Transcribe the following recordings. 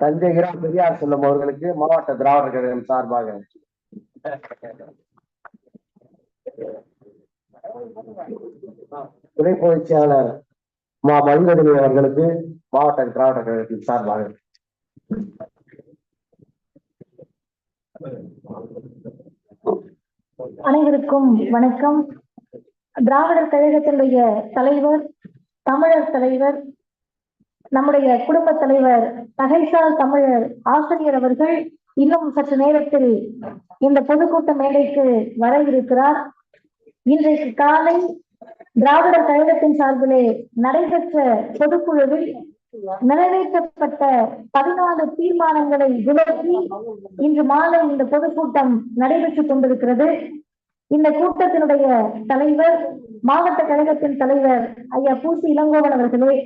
தஞ்சை இரா பெரியார் செல்லும் அவர்களுக்கு மாவட்ட திராவிடர் கழகம் சார்பாக. துணை பொதுச் செயலாளர் மா மதிவதனி அவர்களுக்கு மாவட்ட திராவிடர் கழகத்தின் சார்பாக. அனைவருக்கும் வணக்கம். திராவிடர் கழகத்தினுடைய தலைவர் தமிழர் தலைவர் நம்முடைய குடும்ப தலைவர் தகைசால் தமிழர் ஆசிரியர் அவர்கள் இன்னும் சற்று நேரத்தில் இந்த பொதுக்கூட்ட மேடைக்கு வர இருக்கிறார். இன்றைக்கு காலை திராவிடர் கழகத்தின் சார்பிலே நடைபெற்ற பொதுக்குழுவில் நிறைவேற்றப்பட்ட பதினாலு தீர்மானங்களை விளக்கி இன்று மாலை இந்த பொதுக்கூட்டம் நடைபெற்றுக் கொண்டிருக்கிறது. இந்த கூட்டத்தினுடைய தலைவர் மாவட்ட கழகத்தின் தலைவர் ஐயா பூசி இளங்கோவன் அவர்களே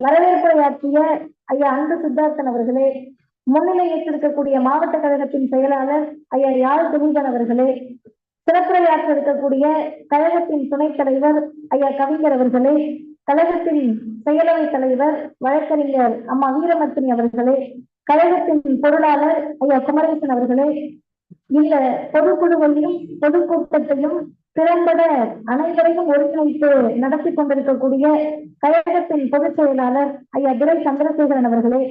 வரவேற்புரையாற்றிய ஐயா அன்பு சித்தார்த்தன் அவர்களே முன்னிலை ஏற்றிருக்கக்கூடிய மாவட்ட கழகத்தின் செயலாளர் ஐயா யாழ் திலீபன் அவர்களே சிறப்புரையாற்ற இருக்கக்கூடிய கழகத்தின் துணைத் தலைவர் ஐயா கவிஞர் அவர்களே கழகத்தின் செயலவை தலைவர் வழக்கறிஞர் அம்மா வீரமர்த்தினி அவர்களே கழகத்தின் பொருளாளர் ஐயா குமரேசன் அவர்களே இந்த பொதுக்குழுவையும் பொதுக்கூட்டத்தையும் திறம்பட அனைவரையும் ஒருங்கிணைத்து நடத்தி கொண்டிருக்கக்கூடிய கழகத்தின் பொதுச் செயலாளர் ஐயா துரை சந்திரசேகரன் அவர்களே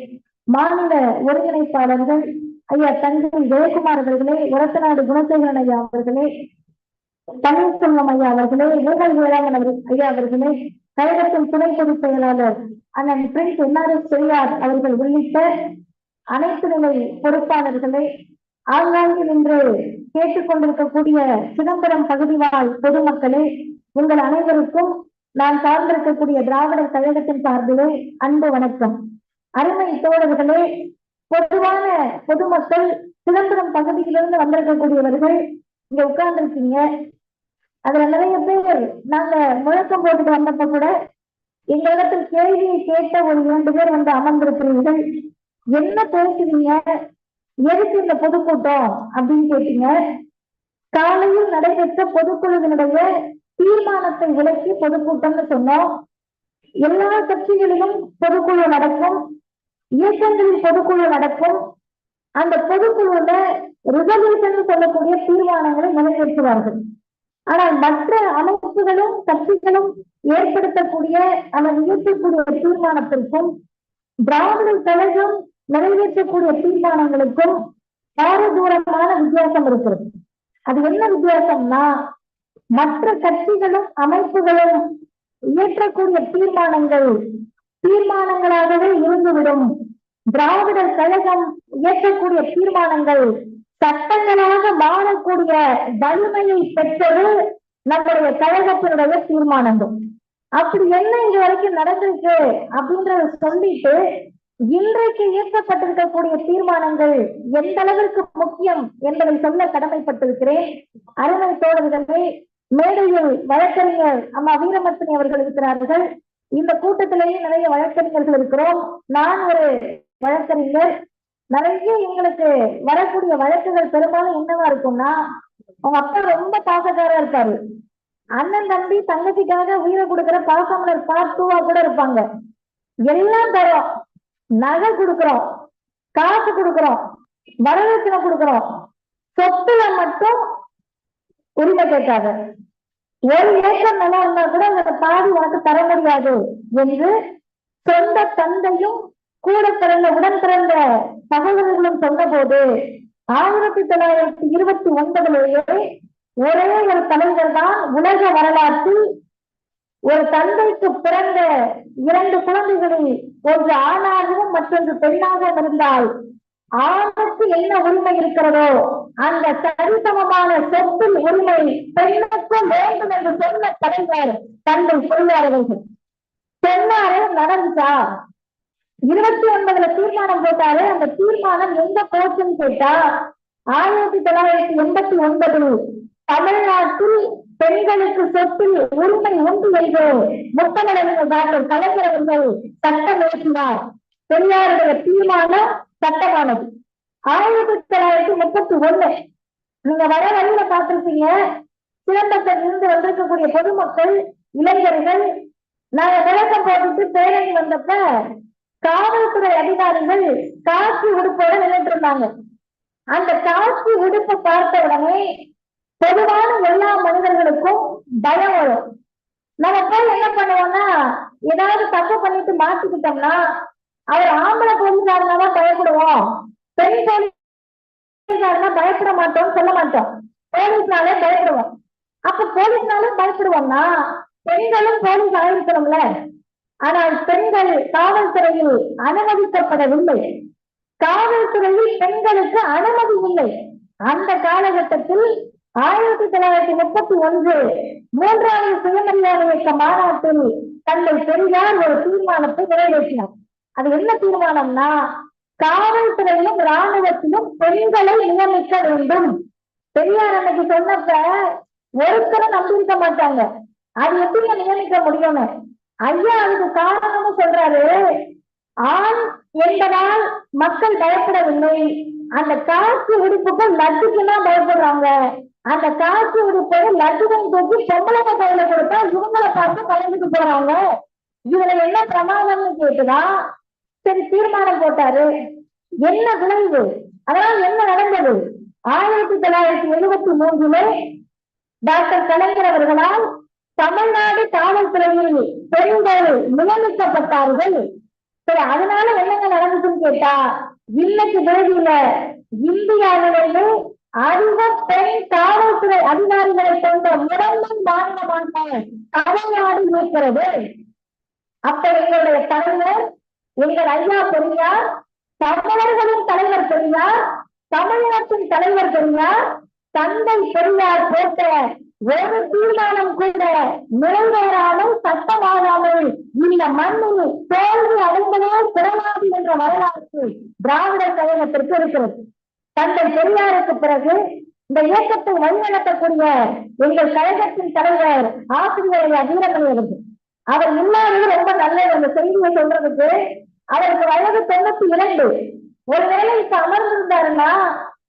மாநில ஒருங்கிணைப்பாளர்கள் ஐயா தஞ்சை ஜெயக்குமார் அவர்களே உரத்தநாடு குணசேகரன் ஐயா அவர்களே பன்னீர்செல்வம் ஐயா அவர்களே ஊழல் வேளாண் அவர் ஐயா அவர்களே கழகத்தின் துணை பொதுச் செயலாளர் அண்ணன் பிரின்ஸ் என்ஆர்எஸ் பெரியார் அவர்கள் உள்ளிட்ட அனைத்து நிலை பொறுப்பாளர்களே ஆங்காங்கில் நின்று கேட்டுக்கொண்டிருக்கக்கூடிய சிதம்பரம் பகுதி வாழ் பொதுமக்களே உங்கள் அனைவருக்கும் நான் சார்ந்திருக்கக்கூடிய திராவிடர் கழகத்தின் சார்பிலே அன்பு வணக்கம். அருமை தோழர்களே பொதுவான பொதுமக்கள் சிதம்பரம் பகுதியிலிருந்து வந்திருக்கக்கூடியவர்கள் இங்க உட்கார்ந்துருக்கீங்க. அதுல நிறைய பேர் நாங்க முழக்கம் போட்டுட்டு வந்தப்ப கூட எங்களிடத்தில் கேள்வியை கேட்ட ஒரு இரண்டு பேர் வந்து அமர்ந்திருக்கிறீர்கள். என்ன பேசுவீங்க எதுக்கு இந்த பொதுக்கூட்டம் அப்படின்னு கேட்டீங்க? காலையில் நடைபெற்ற பொதுக்குழுவினுடைய தீர்மானத்தை விலக்கி பொதுக்கூட்டம்னு சொன்னோம். எல்லா கட்சிகளிலும் பொதுக்குழு நடக்கும். இயக்கங்களில் பொதுக்குழு நடக்கும். அந்த பொதுக்குழுல ரிசல்யூஷன் சொல்லக்கூடிய தீர்மானங்களை நிறைவேற்றுவார்கள். ஆனால் மற்ற அமைப்புகளும் கட்சிகளும் ஏற்படுத்தக்கூடிய அல்லது இயக்கக்கூடிய தீர்மானத்திற்கும் திராவிடர் கழகம் நிறைவேற்றக்கூடிய தீர்மானங்களுக்கும் பாரதூரமான வித்தியாசம் இருக்கிறது. அது என்ன வித்தியாசம்னா மற்ற கட்சிகளும் அமைப்புகளும் இயற்றக்கூடிய தீர்மானங்கள் தீர்மானங்களாகவே இருந்துவிடும். திராவிடர் கழகம் இயற்றக்கூடிய தீர்மானங்கள் சட்டங்களாக மாறக்கூடிய வலிமையை பெற்றது நம்முடைய கழகத்தினுடைய தீர்மானங்கள். அப்படி என்ன இது வரைக்கும் நடந்திருக்கு அப்படின்றத சொல்லிட்டு இன்றைக்கு இயற்றப்பட்டிருக்கக்கூடிய தீர்மானங்கள் எந்த அளவிற்கு முக்கியம் என்பதை சொல்ல கடமைப்பட்டிருக்கிறேன். அருமை தோழர்களே மேடையில் வழக்கறிஞர் அம்மா வீரமத்தினி அவர்கள் இருக்கிறார்கள். இந்த கூட்டத்திலேயே நிறைய வழக்கறிஞர்கள் இருக்கிறோம். நான் ஒரு வழக்கறிஞர். நிறைய எங்களுக்கு வரக்கூடிய வழக்குகள் பெரும்பாலும் என்னவா இருக்கும்னா அவங்க அப்பா ரொம்ப பாசக்காரா இருப்பாரு. அண்ணன் தம்பி தங்கச்சிக்காக உயிரை கொடுக்கிற பாசமலர் பார்த்துவா கூட இருப்பாங்க. எல்லாம் தரோம். நகை கொடுக்கிறோம் காசு கொடுக்கிறோம் வரதட்சணை கொடுக்கிறோம். சொத்துல மட்டும் உரிமை கேட்காத. ஒரு ஏக்கர் நிலம் இருந்தா கூட அந்த பாதி உனக்கு தர முடியாது என்று சொந்த தந்தையும் கூட பிறந்த உடன் பிறந்த சகோதரர்களும் சொன்னபோது ஆயிரத்தி தொள்ளாயிரத்தி இருபத்தி ஒன்பதுலேயே ஒரே ஒரு தலைவர் தான் உலக வரலாற்றில் ஒரு தந்தைக்கு பிறந்த இரண்டு குழந்தைகளில் ஒன்று ஆணாகவும் மற்றொன்று பெண்ணாகவும் இருந்தால் ஆணுக்கு என்ன உரிமை இருக்கிறதோ அந்த சரிசமமான சொத்தில் உரிமை பெண்ணுக்கும் வேண்டும் என்று சொன்ன தலைவர் தந்தை சொல்வார் அவர்கள். சொன்னாரே நடந்துச்சா? இருபத்தி ஒன்பதுல தீர்மானம் போட்டாரு. அந்த தீர்மானம் எந்த போச்சுன்னு கேட்டா ஆயிரத்தி தொள்ளாயிரத்தி எண்பத்தி ஒன்பதில் தமிழ்நாட்டில் பெண்களுக்கு சொத்தில் உரிமை உண்டு என்று முத்தமிழர்கள் டாக்டர் கலைஞர் அவர்கள் சட்டம் இயற்றினார் பெரியாருடைய தீர்மானம் சட்டமானது. ஆயிரத்தி தொள்ளாயிரத்தி முப்பத்தி ஒண்ணு நீங்க வர வழியில பார்த்திருப்பீங்க. சிலம்பத்தில் இருந்து வந்திருக்கக்கூடிய பொதுமக்கள் இளைஞர்கள் நாங்க விளக்கம் போட்டுட்டு பேரணி வந்தப்ப காவல்துறை அதிகாரிகள் காக்கி உடுப்போட நின்றுட்டு இருந்தாங்க. அந்த காக்கி உடுப்பை பார்த்த உடனே பொதுவான எல்லா மனிதர்களுக்கும் பயம் வரும். நம்ம போய் என்ன பண்ணுவோம்னா ஏதாவது தப்பு பண்ணிட்டு மாட்டிக்கிட்டோம்னா அவர் ஆம்பளை போலீஸாருனா தான் பயப்படுவோம். பெண் போலீஸாருனா பயப்பட மாட்டோம் சொல்ல மாட்டோம். போலீஸ்னாலே பயப்படுவோம். அப்ப போலீஸ்னாலே பயப்படுவோம்னா பெண்களும் போலீஸ் ஆயிருக்கணும்ல ஆனால் பெண்கள் காவல்துறையில் அனுமதிக்கப்படவில்லை. காவல்துறையில் பெண்களுக்கு அனுமதி இல்லை. அந்த காலகட்டத்தில் ஆயிரத்தி தொள்ளாயிரத்தி முப்பத்தி ஒன்று மூன்றாவது சுயமரியாதை இயக்க மாநாட்டில் தந்தை பெரியார் ஒரு தீர்மானத்தை நிறைவேற்றினார். அது என்ன தீர்மானம்னா காவல்துறையிலும் ராணுவத்திலும் பெண்களை நியமிக்க வேண்டும். பெரியார் அன்னைக்கு சொன்னப்ப ஒருத்தரை நம்பியிருக்க மாட்டாங்க. அது எப்படி நியமிக்க முடியும் ஐயா அதுக்கு காரணம்னு சொல்றாரு. ஆண் என்பதால் மக்கள் பயப்படவில்லை. அந்த காசு உடுப்புக்கு லட்டுக்கு தான் பயப்படுறாங்க. அந்த காசு உடுப்பது லட்டுவை தூக்கி பொம்பளைங்க கையில கொடுத்தா இவங்களை பார்த்து கலந்துட்டு போறாங்க. இதுல என்ன பிரமாதம்னு கேட்டுதான் சரி தீர்மானம் போட்டாரு. என்ன விளைவு? அதனால் என்ன நடந்தது? ஆயிரத்தி தொள்ளாயிரத்தி எழுபத்தி மூன்றுல டாக்டர் கலைஞர் அவர்களால் தமிழ்நாடு காவல்துறையில் பெண்கள் நியமிக்கப்பட்டார்கள். சரி அதனால என்னங்க நடந்ததுன்னு கேட்டா இன்னைக்கு தேதியில இந்தியாவிலேயே அந்த பெண் காவல்துறை அதிகாரிகளை கொண்ட முதன்மை மாநிலமான தமிழ்நாடு இருக்கிறது. அப்ப எங்களுடைய தலைவர் எங்கள் ஐயா பெரியார் தமிழர்களின் தலைவர் பெரியார் தமிழகத்தின் தலைவர் பெரியார் தந்தை பெரியார் போட்ட ஒரு தீர்மானம் கூட நிறைவேறாமல் சட்டமாகாமல் இந்த மண்ணில் தோல்வி அடைந்ததே பிறவாது என்ற வரலாற்று திராவிட கழகத்திற்கு இருக்கிறது. தந்தை பெரியாருக்கு பிறகு இந்த இயக்கத்தை வழிநடத்தக்கூடிய எங்கள் கழகத்தின் தலைவர் ஆசிரியர் வீரமணி அவர்கள் அவர் இல்லாதது ரொம்ப நல்லது அந்த செய்தியை சொல்றதுக்கு அவருக்கு வயது தொண்ணூத்தி இரண்டு. ஒருவேளை இப்ப அமர்ந்திருந்தாருன்னா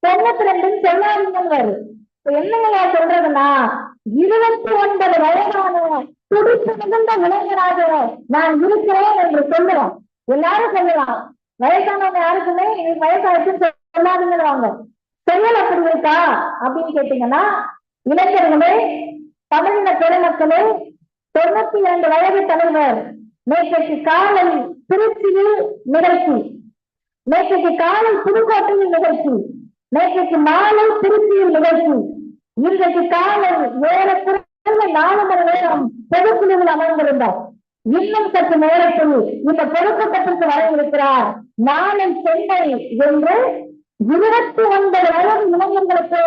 தொண்ணூத்தி ரெண்டுன்னு சொல்லாதீங்கன்னு இப்ப என்னங்க சொல்றதுன்னா இருபத்தி ஒன்பது வயதான துடிப்பு மிகுந்த இளைஞராக நான் இருக்கிறேன் என்று சொல்லுவோம் எல்லாரும் சொல்லலாம். வயசானவங்க யாருக்குமே நீ வயசாச்சுன்னு சொல்லாதீங்கன்னு வாங்க அப்படி இருக்கா அப்படின்னு கேட்டீங்கன்னா இளைஞர்களே தமிழின பெருமக்களே தொண்ணூத்தி இரண்டு வயது தலைவர் நேற்றைக்கு காலை திருச்சியில் நிகழ்ச்சி. நேற்றைக்கு காலை புதுக்கோட்டையில் நிகழ்ச்சி. நேற்றைக்கு மாலை திருச்சியில் நிகழ்ச்சி. இன்றைக்கு காலை ஏறக்குறைய நாலு மணி நேரம் பொதுக்குழுவில் அமர்ந்திருந்தார். இன்னும் சற்று நேரத்தில் இந்த பொதுக்கூட்டத்திற்கு வர இருக்கிறார். நாளை சென்னை என்று இருபத்தி ஒன்பது வயது இளைஞர்களுக்கு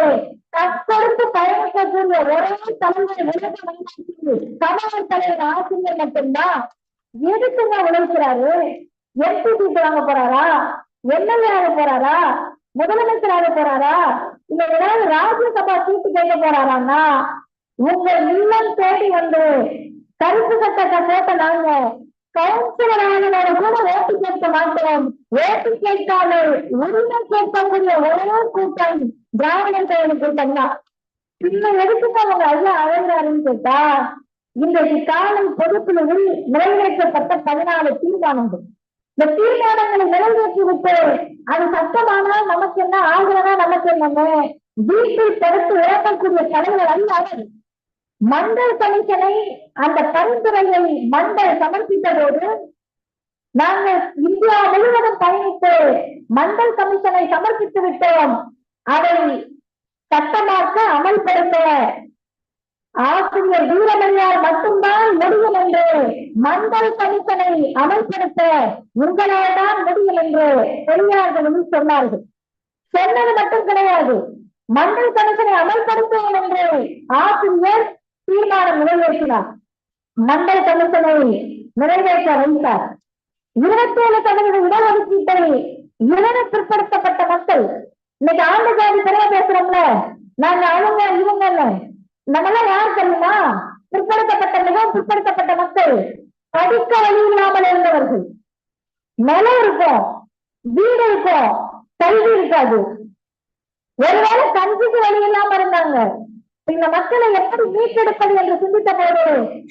தற்பொழுது பயணிக்கக்கூடிய ஒரே தலைமுறை உலக தமிழர் தலைவர் ஆசிரியர் மட்டும்தான் எதுக்குங்க உழைக்கிறாரு? எம்பி சீட்டு வாங்க போறாரா? எம்எல்ஏ ஆக போறாரா? முதலமைச்சர் ஆக போறாரா? இல்ல ஏதாவது ராஜ்யசபா சீட்டு கேட்க போறாரான்னா உங்க இல்லம் தேடி வந்து கருப்பு சட்டத்தை போட்ட நாங்க கவுன்சிலர் ஆனவரை கூட ஓட்டு கேட்க மாட்டோம். ஓட்டு கேட்காமல் உரிமை கேட்கக்கூடிய ஒரே கூட்டம் திராவிட கழக கூட்டம் தான். இன்னும் எதுக்கு அவங்க ஐயா அழகிறாருன்னு கேட்டா இன்றைக்கு காலம் பொதுக்குழுவில் நிறைவேற்றப்பட்ட பதினாலு தீர்மானங்கள். இந்த தீர்மானங்களை நிறைவேற்றி விட்டு அது சட்டமானால் நமக்கு என்ன ஆகிறதா நமக்கு என்னன்னு வீட்டில் தடுத்து இழக்கக்கூடிய தலைவர் அல்ல அவர் மண்டல் கமிஷனை அந்த பரிந்துரையை மண்டல் சமர்ப்பித்த போது நாங்கள் இந்தியா முழுவதும் பயணித்து மண்டல் கமிஷனை சமர்ப்பித்து விட்டோம். அதை சட்டமாக்க அமல்படுத்த ஆசிரியர் வீரமணியார் மட்டும்தான் முடியும் என்று மண்டல் கமிஷனை அமல்படுத்த உங்களால் தான் முடியும் என்று பெரியார்களும் சொன்னார்கள். சொன்னது மட்டும் கிடையாது. மண்டல் கமிஷனை அமல்படுத்துவோம் என்று ஆசிரியர் தீர்மானம் நிறைவேற்றினார். மண்டல் கமிஷனை நிறைவேற்ற வைத்தார். இருபத்தேழு சதவீத இடஒதுக்கீட்டை இழந்து பிற்படுத்தப்பட்ட மக்கள். இன்னைக்கு ஆண்டு ஜாதி பெரிய பேசுறோம்ல? நாங்க அவங்க இவங்க நம்மளாம் யார் தெரியுமா? பிற்படுத்தப்பட்ட மிகவும் பிற்படுத்தப்பட்ட மக்கள். படிக்க வழி இல்லாமல் இருந்தவர்கள். நிலம் இருக்கும் வீடு இருக்கும் கல்வி இருக்காது. ஒருவேளை கஞ்சிக்கு வழி இல்லாம இருந்தாங்க. இந்த மக்களை எப்படி மீட்டெடுப்பது என்று சிந்தித்த போது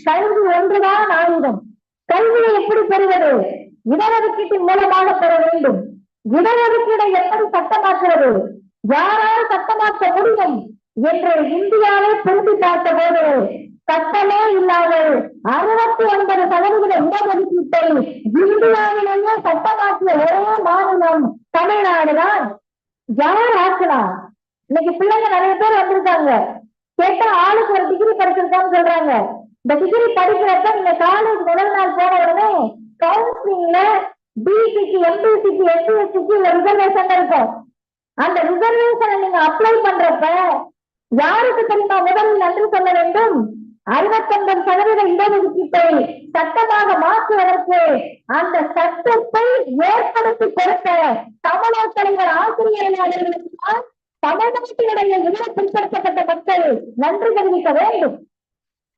கல்வி ஒன்றுதான் ஆயுதம். கல்வியை எப்படி பெறுவது? இடஒதுக்கீட்டின் மூலமாக பெற வேண்டும். இடஒதுக்கீடை எப்படி சட்டமாக்குறது யாரால் சட்டமாக்க முடியும் என்று இந்தியாவை திரும்பி பார்த்த போது சட்டமே இல்லாமல் அறுபத்தி ஒன்பது சதவீத இடஒதுக்கீட்டை இந்தியாவிலேயே சட்டமாக்கிய ஒரே மாநிலம் தமிழ்நாடுதான் யார் ஆக்கலாம் இன்னைக்கு பிள்ளைங்க நிறைய பேர் வந்திருக்காங்க. கேட்டா ஆளுக்கு ஒரு டிகிரி படிச்சிருக்கான்னு சொல்றாங்க. இந்த டிகிரி படிக்கிறப்ப நீங்க காலேஜ் முதல் நாள் போன உடனே கவுன்சிலிங்ல பிசிக்கு எம்பிசிக்கு எஸ்சிஎஸ்சிக்கு ரிசர்வேஷன் இருக்கும். அந்த ரிசர்வேஷனை நீங்க அப்ளை பண்றப்ப யாருக்கு தெரியுமா முதலில் நன்றி சொல்ல வேண்டும்? அறுபத்தொன்பது சதவீத இடஒதுக்கீட்டை சட்டமாக மாற்றுவதற்கு அந்த சட்டத்தை ஏற்படுத்தி கொடுத்த தமிழக தலைவர் ஆசிரியர் அவர்களுக்கு தான் தமிழ்நாட்டினுடைய இட பின்பற்றப்பட்ட மக்கள் நன்றி தெரிவிக்க வேண்டும்.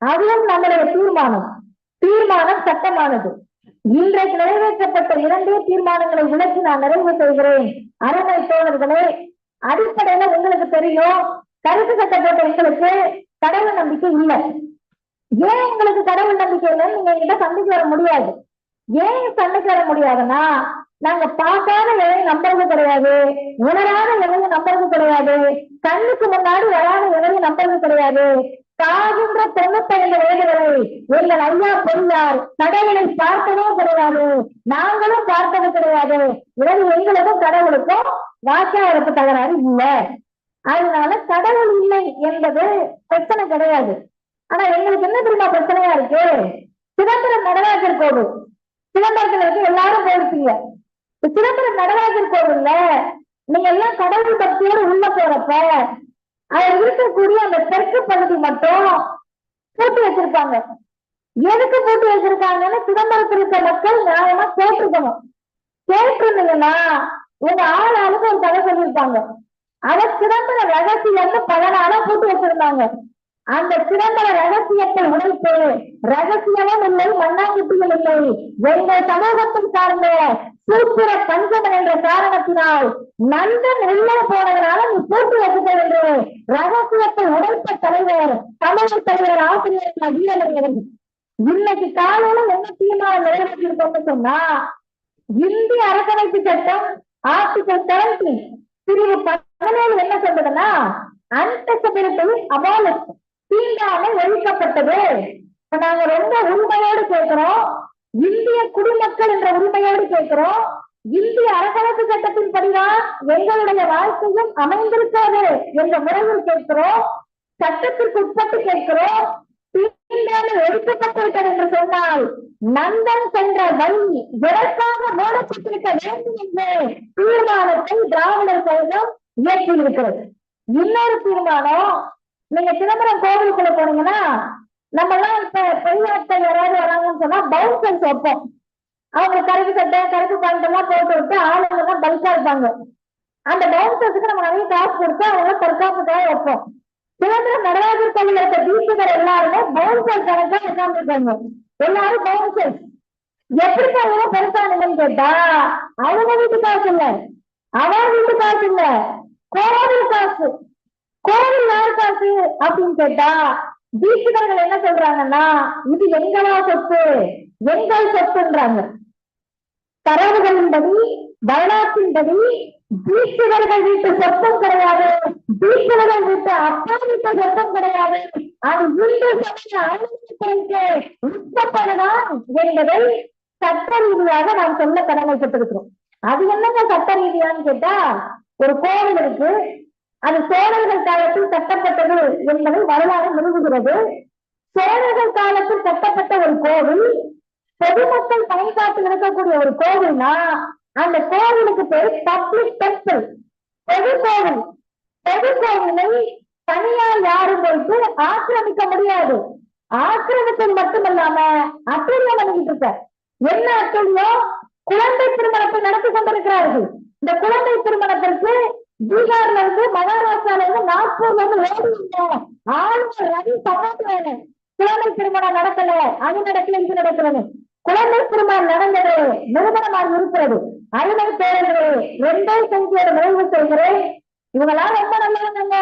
அதுவும் நம்முடைய தீர்மானம். தீர்மானம் சட்டமானது. இன்றைக்கு நிறைவேற்றப்பட்ட இரண்டே தீர்மானங்களை விளக்கி நான் நிறைவு செய்கிறேன். அருமை தோழர்களே அடிப்படையில உங்களுக்கு தெரியும் கருத்து கட்டப்பட்ட எங்களுக்கு கடவுள் நம்பிக்கை இல்லை. ஏன் உங்களுக்கு கடவுள் நம்பிக்கை இல்லைன்னு நீங்க என்கிட்ட சண்டைக்கு வர முடியாது. ஏன் சண்டைக்கு வர முடியாதுன்னா நாங்க பார்க்காத எதையும் நம்புறது கிடையாது. உணராத எதையும் நம்புறது கிடையாது. கண்ணுக்கு முன்னாடி வராத எதையும் நம்புறது கிடையாது. காகின்ற தொண்ணூத்தைந்து வயதுகளை எங்கள் ஐயா பெரியார் கடவுளை பார்த்ததே கிடையாது. நாங்களும் பார்த்தது கிடையாது. இரவு எங்களுக்கும் கடவுளுக்கும் வாக்கியாருக்கு தகராறு இல்லை. அதனால கடவுள் இல்லை என்பது பிரச்சனை கிடையாது. ஆனா எங்களுக்கு என்ன தெரியுமா பிரச்சனையா இருக்கு? சிதம்பரம் நடராஜர் கோவில். சிதம்பரத்துல இருக்கு எல்லாரும் போயிருப்பீங்க. சிதம்பரம் நடராஜர் கோவில்ல நீங்க எல்லாம் கடவுள் பக்தியோடு உள்ள போறப்ப அதுல இருக்கக்கூடிய அந்த தெற்கு பகுதி மட்டும் போட்டு வச்சிருப்பாங்க. எதுக்கு போட்டு வச்சிருக்காங்கன்னு சிதம்பரத்தில் இருக்க மக்கள் நியாயமா கேட்டிருக்கணும். கேட்டிருந்தீங்கன்னா உங்க ஆள் ஆளுக்கு ஒரு கதை சொல்லியிருப்பாங்க. அதை சிதம்பர ரகசியம்னு பல நாளா போட்டு வச்சிருந்தாங்க. அந்த சிறந்த ரகசியத்தை உடைத்து ரகசியமும் இல்லை மண்ணாங்குட்டியும் இல்லை. எங்கள் சமூகத்தில் சார்ந்த சூத்திர பஞ்சமன் என்ற காரணத்தினால் நந்தன் உள்ள போனதனால நீ போட்டு வைக்க என்று ரகசியத்தை உடைத்த தலைவர் தமிழ் தலைவர் ஆசிரியர் வீரமணியவர்கள் இன்னைக்கு காலையில என்ன தீர்மானம் நிறைவேற்றிருக்கோம்னு சொன்னா இந்திய அரசமைப்பு சட்டம் ஆர்டிகல் செவன்டீன் பிரிவு பதினேழு என்ன சொல்றதுன்னா அன்டச்சபிலிட்டி அபாலிஷ் தீண்டாமை ஒழிக்கப்பட்டது. இப்ப நாங்க ரொம்ப உண்மையோடு கேட்கிறோம். இந்திய குடிமக்கள் என்ற உரிமையோடு கேட்கிறோம். இந்திய அரசமைப்பு சட்டத்தின் படிதான் எங்களுடைய வாழ்க்கையும் அமைந்திருக்காது என்ற முறையில் கேட்கிறோம். சட்டத்திற்கு உட்பட்டு கேட்கிறோம். தீண்டாமை ஒழிக்கப்பட்டிருக்கிறது என்று சொன்னால் நந்தன் சென்ற வழி எதற்காக மூடப்பட்டிருக்க வேண்டும் என்று தீர்மானத்தை திராவிடர் கழகம் இயற்றியிருக்கிறது. இன்னொரு தீர்மானம் நீங்க சிதம்பரம் கோவிலுக்குள்ள போனீங்கன்னா நம்ம எல்லாம் இப்ப பெரியாட்கள் யாராவது வராங்கன்னு சொன்னா பவுன்சர்ஸ் வைப்போம். அவங்க கருப்பு சட்டை கருப்பு பேண்ட் எல்லாம் போட்டு விட்டு ஆளுங்க எல்லாம் பல்கா இருப்பாங்க. அந்த பவுன்சர்ஸுக்கு நம்ம நிறைய காசு கொடுத்து அவங்க தற்காப்புக்காக வைப்போம். சிதம்பரம் நடராஜர் கோவில் இருக்க தீட்சிதர் எல்லாருமே பவுன்சர் கணக்கா உட்கார்ந்துருக்காங்க. எல்லாரும் பவுன்சர்ஸ். எப்படி அவங்க பெருசானுங்கன்னு கேட்டா அவங்க வீட்டு காசு இல்ல. அவன் வீட்டு காசு இல்ல. கோவில் காசு. கோவில் யார் காசு அப்படின்னு கேட்டா தீட்சிதர்கள் என்ன சொல்றாங்கன்னா இது எங்களா சொத்து? எங்கள் சொத்துன்றாங்க. தரவுகளின்படி வரலாற்றின்படி தீட்சிதர்கள் வீட்டு சொத்தம் கிடையாது. தீட்சிதர்கள் வீட்டு அப்பா வீட்டு சொத்தம் கிடையாது. அது இந்து சமய அனுமதிக்கு உட்பட்டதுதான் என்பதை சட்ட ரீதியாக நாம் சொல்ல கடமைப்பட்டிருக்கிறோம். அது என்னங்க சட்ட ரீதியான்னு கேட்டா ஒரு கோவில் இருக்கு. அது சோழர்கள் காலத்தில் கட்டப்பட்டது என்பதை வரலாறு நிறுவுகிறது சோழர்கள் காலத்தில் கட்டப்பட்ட ஒரு கோவில் பொதுமக்கள் பயன்பாட்டில் இருக்கக்கூடிய ஒரு கோவில்னா அந்த கோவிலுக்கு பேர் பப்ளிக் டெம்பிள் பொது கோவில். பொது கோவிலை தனியார் யாரும் போயிட்டு ஆக்கிரமிக்க முடியாது. ஆக்கிரமித்தது மட்டுமல்லாம அட்டூழியம் பண்ணிக்கிட்டு இருக்க என்ன அட்டூழியம் குழந்தை திருமணத்தை நடத்தி கொண்டிருக்கிறார்கள். இந்த குழந்தை திருமணத்திற்கு பீகார்ல இருந்து மகாராஷ்டிரால இருந்து நாக்பூர்ல இருந்து ஓடி வந்த ஆளுநர் ரவி சமாதான குழந்தை திருமணம் நடக்கல அது நடக்கல இது நடக்கிறது. குழந்தை திருமணம் நடந்தது. நிறுவனமாக இருக்கிறது. அருமை பேரர்களே ரெண்டே செஞ்சோடு நிறைவு செய்கிறேன்? இவங்கெல்லாம் ரொம்ப நல்லவங்க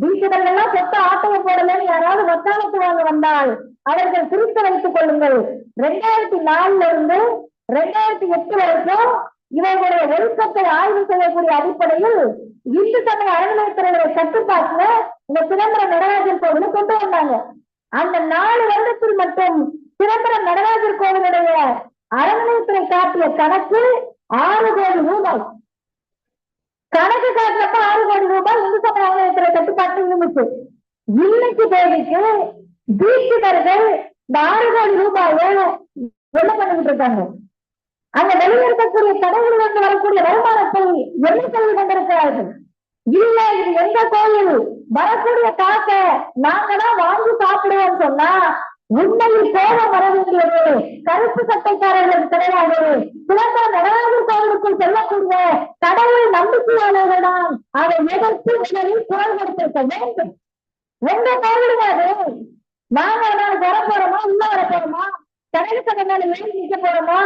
தீட்சிதர்கள் எல்லாம் சொத்த ஆட்டையை போடலன்னு யாராவது வக்காலத்து வாங்க வந்தால் அவர்கள் திருத்த வைத்துக் கொள்ளுங்கள். ரெண்டாயிரத்தி நாலுல இருந்து ரெண்டாயிரத்தி எட்டு வரைக்கும் இவர்களுடைய ஒழுக்கத்தை ஆய்வு செய்யக்கூடிய அடிப்படையில் இந்து சமய அறநிலையத்துறையுடைய கட்டுப்பாட்டுல இந்த சிதம்பரம் நடராஜர் கோவில கொண்டு வந்தாங்க. அந்த நாலு வருடத்தில் மட்டும் சிதம்பரம் நடராஜர் கோவிலுடைய அறநிலையத்துறை காட்டிய கணக்கு ஆறு கோடி ரூபாய். கணக்கு காட்டுறப்ப ஆறு கோடி ரூபாய் இந்து சமய அறநிலையத்துறை கட்டுப்பாட்டில் இருந்துச்சு. இன்னைக்கு தேதிக்கு தீட்சிதர்கள் இந்த ஆறு கோடி ரூபாயை என்ன பண்ணிட்டு இருக்காங்க? அந்த வெளியே இருக்கக்கூடிய கடைகளிலிருந்து வரக்கூடிய வருமானத்தை என்ன செய்து கொண்டிருக்கிறார்கள்? இல்ல இது எந்த கோயில்? வரக்கூடிய காசை நாங்க தான் வாங்கி சாப்பிடுவோம் சொன்னா உண்மையில் கோபம் வர வேண்டியது. கருப்பு சட்டைக்காரர்களுக்கு கிடையாது. சிறந்த நடராஜர் கோவிலுக்குள் செல்லக்கூடிய கடவுள் நம்பிக்கையாளர்கள் தான் அதை எதிர்த்து முதலில் குரல் கொடுத்திருக்க வேண்டும். உங்க கோவிலுங்க அது நாங்க நாளைக்கு வர போறோமா உள்ள வர போறோமா கடல் சபை மேல நிக்க போறோமா?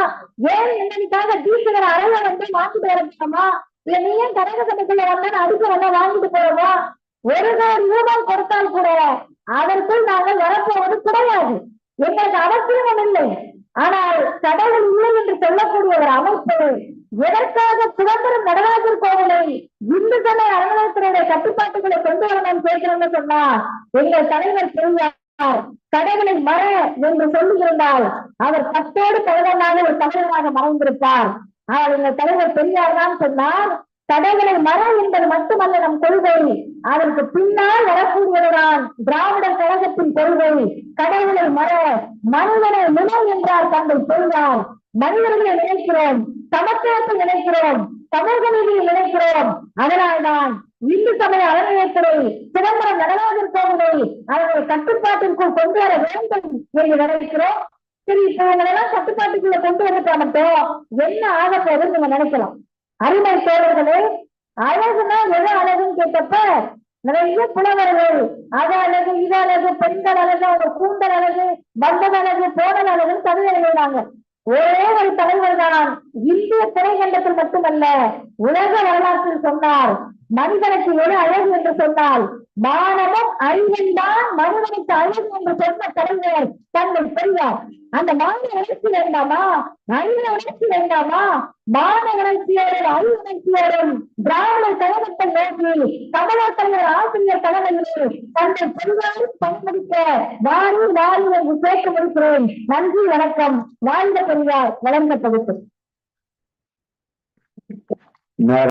ஏன் என்னனுக்காக தீசுகிற அறைய வந்து மாத்திட்டு வர போறோமா இல்ல நீ ஏன் கடக சபைக்குள்ள வந்தா அடுத்து வந்தா வாங்கிட்டு போறோமா? ஒரு நாள் ரூபாய் கொடுத்தால் கூட அதற்குள் நாங்கள் வரப்போவது கிடையாது. எங்களுக்கு அவசியம் இல்லை. ஆனால் கடவுள் இல்லை என்று சொல்லக்கூடிய ஒரு அமைப்பு எதற்காக சுதந்திரம் நடராஜர் கோவிலை இந்து சமய அறநிலையத்துறையுடைய கட்டுப்பாட்டுகளை கொண்டு வரணும்னு கேட்கிறோம்னு சொன்னா எங்கள் தலைவர் பெரியார் கடவுளை மற என்று சொல்லியிருந்தால் அவர் பத்தோடு தலைவனாக ஒரு தலைவராக மறைந்திருப்பார். ஆனால் இந்த தலைவர் பெரியார் தான் சொன்னார் கடவுளை மற என்பது மட்டுமல்ல நம் கொள்கை. அதற்கு பின்னால் வரக்கூடியதுதான் திராவிடர் கழகத்தின் கொள்கை. கடவுளை மற மனிதனை நிலை என்றார் தங்கள் பெரியார். மனிதர்களை நினைக்கிறோம் சமத்துவத்தை நினைக்கிறோம். சமூக நீதியை நினைக்கிறோம். அதனால்தான் இந்து சமய அறநிலையத்துறை சிதம்பரம் நடராஜர் கோவிலை அவருடைய கட்டுப்பாட்டிற்குள் கொண்டு வர வேண்டும் என்று நினைக்கிறோம். சரி இப்ப இவங்களெல்லாம் கட்டுப்பாட்டுக்குள்ள கொண்டு வந்துட்டா மட்டும் என்ன ஆக போகுதுன்னு நீங்க நினைக்கலாம். அருமை தோழர்களே அழகுனா எது அழகுன்னு கேட்டப்ப நிறைய புலவர்கள் அது அழகு இது அழகு பெண்கள் அழகு அவங்க கூந்தல் அழகு வந்தது அழகு போடல் அழகுன்னு கவிதை எழுதினாங்க ஒரே ஒரு தலைவர் இந்திய திரைக்கண்டத்தில் மட்டுமல்ல உலக வரலாற்றில் சொன்னார். மனிதனுக்கு அழகு என்று சொன்னால் மானமும் அறிவும் தான் மனிதனுக்கு அழகு என்று சொன்ன கலைஞர் தங்கள் பெரியார். அந்த மான உணர்ச்சி வேண்டாமா? அறிவு உணர்ச்சி வேண்டாமா? மான உணர்ச்சியோடும் அறிவு உணர்ச்சியோடும் திராவிட கழகத்தை நோக்கி தமிழர் ஆசிரியர் கழகங்களில் தங்கள் பெரியாரும் பயன்படுத்த வாரி வாரி என்று கேட்க முடிக்கிறேன். நன்றி வணக்கம். வாழ்ந்த பெரியார் வளர்ந்த பகுப்பு.